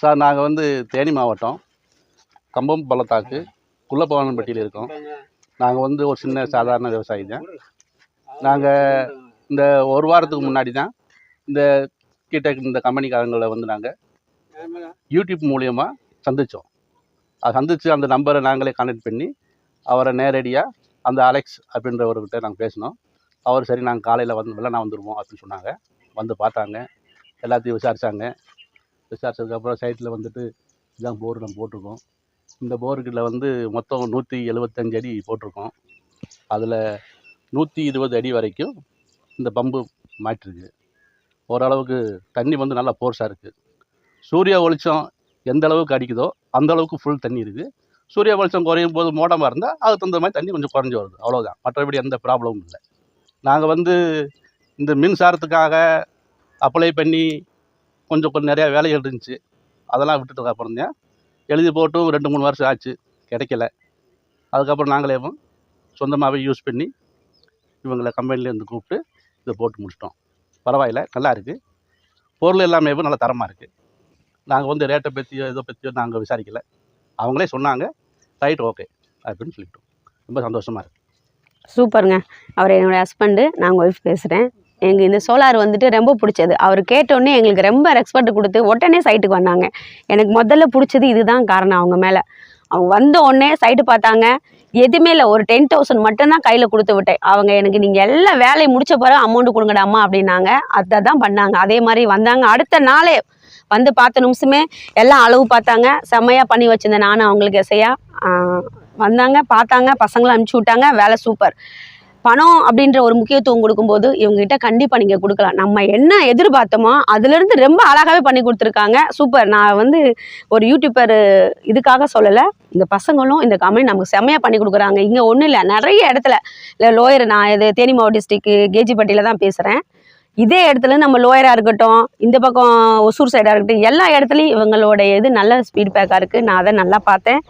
Sir நாங்கள் வந்து தேனி மாவட்டம் கம்பம் பள்ளத்தாக்கு குள்ளப்பவானம்பட்டியில் இருக்கோம். நாங்கள் வந்து ஒரு சின்ன சாதாரண விவசாயி தான் நாங்கள் இந்த ஒரு வாரத்துக்கு முன்னாடி தான் இந்த கிட்ட இந்த கம்பெனிக்காரங்களை வந்து நாங்கள் யூடியூப் மூலியமாக சந்தித்தோம் அது சந்தித்து அந்த நம்பரை நாங்களே கான்டாக்ட் பண்ணி அவரை நேரடியாக அந்த அலெக்ஸ் அப்படின்றவர்கிட்ட நாங்கள் பேசினோம். அவர் சரி நாங்கள் காலையில் வந்து வெள்ளனா வந்துடுவோம் அப்படின்னு சொன்னாங்க. வந்து பார்த்தாங்க. எல்லாத்தையும் விசாரித்தாங்க விசாரிச்சதுக்கப்புறம் சைட்டில் வந்துட்டு இதுதான் போர் நம்ம போட்டிருக்கோம். இந்த போருக்குள்ள வந்து மொத்தம் நூற்றி எழுபத்தஞ்சு அடி போட்டிருக்கோம். அதில் நூற்றி இருபது அடி வரைக்கும் இந்த பம்பு மாட்டிருக்கு. ஓரளவுக்கு தண்ணி வந்து நல்லா போர்ஸாக இருக்குது சூரிய வெளிச்சம் எந்த அளவுக்கு அடிக்குதோ அந்த அளவுக்கு ஃபுல் தண்ணி இருக்குது சூரிய வெளிச்சம் குறையும் போது மோடமாக இருந்தால் அதுக்கு தகுந்த மாதிரி தண்ணி கொஞ்சம் குறைஞ்சி வருது. அவ்வளோதான் மற்றபடி எந்த ப்ராப்ளமும் இல்லை. நாங்கள் வந்து இந்த மின்சாரத்துக்காக அப்ளை பண்ணி கொஞ்சம் கொஞ்சம் நிறையா வேலைகள் இருந்துச்சு. அதெல்லாம் விட்டுட்டு அப்புறம் தான் எழுதி போட்டும் ரெண்டு மூணு வருஷம் ஆச்சு. கிடைக்கல. அதுக்கப்புறம் நாங்களே சொந்தமாகவே யூஸ் பண்ணி இவங்களை கம்பெனிலேருந்து கூப்பிட்டு இதை போட்டு முடிச்சிட்டோம். பரவாயில்ல நல்லா இருக்குது பொருள் எல்லாமே நல்லா தரமாக இருக்குது நாங்கள் வந்து ரேட்டை பற்றியோ இதை பற்றியோ நாங்கள் விசாரிக்கல. அவங்களே சொன்னாங்க ரைட் ஓகே அப்படின்னு சொல்லிட்டோம். ரொம்ப சந்தோஷமாக இருக்குது சூப்பருங்க. அவர் என்னுடைய ஹஸ்பண்டு நான் ஒய்ஃப் பேசுகிறேன் எங்கள் இந்த சோலார் வந்துட்டு ரொம்ப பிடிச்சது. அவர் கேட்டோடனே எங்களுக்கு ரொம்ப ரெஸ்பெக்ட் கொடுத்து உடனே சைட்டுக்கு வந்தாங்க. எனக்கு முதல்ல பிடிச்சது இதுதான் காரணம் அவங்க மேலே. அவங்க வந்த உடனே சைட்டு பார்த்தாங்க. எதுவுமே இல்லை. ஒரு டென் தௌசண்ட் மட்டும்தான் கையில் கொடுத்து விட்டேன். அவங்க எனக்கு நீங்கள் எல்லா வேலையை முடிச்ச பிறகு அமௌண்ட் கொடுங்கடா அம்மா அப்படின்னாங்க. அதை தான் பண்ணாங்க. அதே மாதிரி வந்தாங்க. அடுத்த நாளே வந்து பார்த்த நிமிஷமே எல்லாம் அளவு பார்த்தாங்க. செம்மையாக பண்ணி வச்சுருந்தேன் நானும் அவங்களுக்கு எசையாக வந்தாங்க. பார்த்தாங்க. பசங்களை அனுப்பிச்சி விட்டாங்க. வேலை சூப்பர் பணம் அப்படின்ற ஒரு முக்கியத்துவம் கொடுக்கும்போது இவங்ககிட்ட கண்டிப்பாக நீங்கள் கொடுக்கலாம். நம்ம என்ன எதிர்பார்த்தோமோ அதுலேருந்து ரொம்ப அழகாகவே பண்ணி கொடுத்துருக்காங்க. சூப்பர். நான் வந்து ஒரு யூடியூபர் இதுக்காக சொல்லலை. இந்த பசங்களும் இந்த கம்பெனி நமக்கு செம்மையாக பண்ணி கொடுக்குறாங்க. இங்கே ஒன்றும் இல்லை. நிறைய இடத்துல இல்லை லோயர் நான் இது தேனி மாவட்ட டிஸ்ட்ரிக்கு கேஜிப்பட்டியில் தான் பேசுகிறேன் இதே இடத்துல நம்ம லோயராக இருக்கட்டும் இந்த பக்கம் ஒசூர் சைடாக இருக்கட்டும் எல்லா இடத்துலையும் இவங்களோட இது நல்ல ஸ்பீட் பேக்காக இருக்குது நான் அதை நல்லா பார்த்தேன்.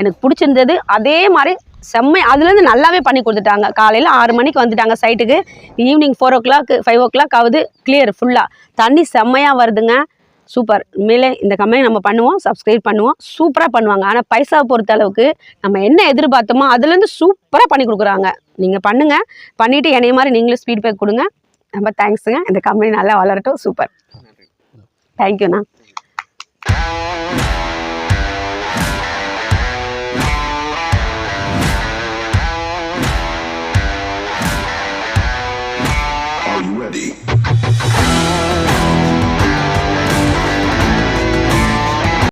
எனக்கு பிடிச்சிருந்தது. அதே மாதிரி செம்மை அதுலேருந்து நல்லாவே பண்ணி கொடுத்துட்டாங்க. காலையில் ஆறு மணிக்கு வந்துட்டாங்க சைட்டுக்கு evening four o'clock five o'clock ஆகுது கிளியர் ஃபுல்லாக தண்ணி செம்மையாக வருதுங்க. சூப்பர் மேலே இந்த கம்பெனி நம்ம பண்ணுவோம் சப்ஸ்கிரைப் பண்ணுவோம். சூப்பராக பண்ணுவாங்க. ஆனால் பைசாவை பொறுத்த அளவுக்கு நம்ம என்ன எதிர்பார்த்தோமோ அதுலேருந்து சூப்பராக பண்ணி கொடுக்குறாங்க. நீங்கள் பண்ணுங்கள் பண்ணிவிட்டு என்னைய மாதிரி நீங்களும் ஸ்பீட் பேக் கொடுங்க. ரொம்ப தேங்க்ஸுங்க இந்த கம்பெனி நல்லா வளரட்டும். சூப்பர் தேங்க்யூண்ணா you